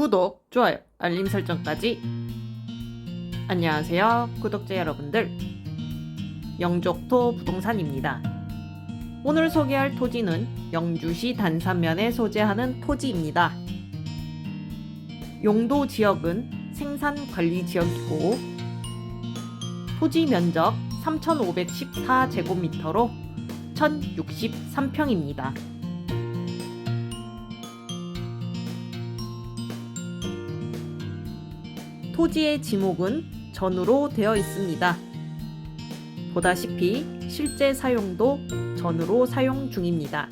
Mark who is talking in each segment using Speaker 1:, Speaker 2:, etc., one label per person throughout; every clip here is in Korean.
Speaker 1: 구독, 좋아요, 알림 설정까지. 안녕하세요, 구독자 여러분들. 영족토 부동산입니다. 오늘 소개할 토지는 영주시 단산면에 소재하는 토지입니다. 용도 지역은 생산 관리 지역이고 토지 면적 3,514제곱미터로 1,063평입니다. 토지의 지목은 전으로 되어 있습니다. 보다시피 실제 사용도 전으로 사용 중입니다.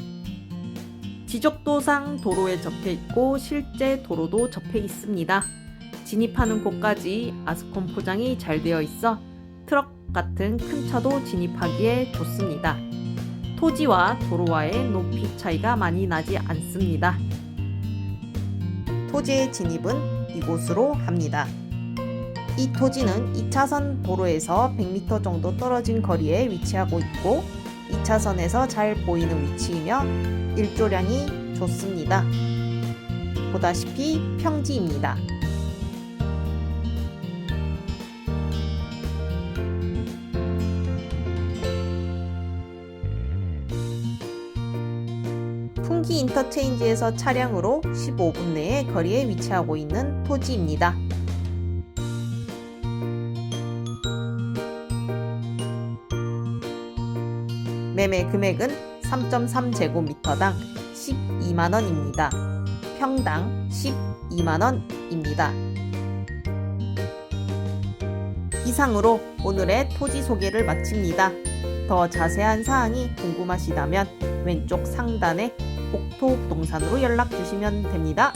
Speaker 1: 지적도상 도로에 접해 있고 실제 도로도 접해 있습니다. 진입하는 곳까지 아스콘 포장이 잘 되어 있어 트럭 같은 큰 차도 진입하기에 좋습니다. 토지와 도로와의 높이 차이가 많이 나지 않습니다. 토지의 진입은 이곳으로 합니다. 이 토지는 2차선 도로에서 100m 정도 떨어진 거리에 위치하고 있고 2차선에서 잘 보이는 위치이며 일조량이 좋습니다. 보다시피 평지입니다. 풍기 인터체인지에서 차량으로 15분 내에 거리에 위치하고 있는 토지입니다. 매매 금액은 3.3제곱미터당 12만원입니다. 평당 12만원입니다. 이상으로 오늘의 토지 소개를 마칩니다. 더 자세한 사항이 궁금하시다면 왼쪽 상단에 옥토 부동산으로 연락 주시면 됩니다.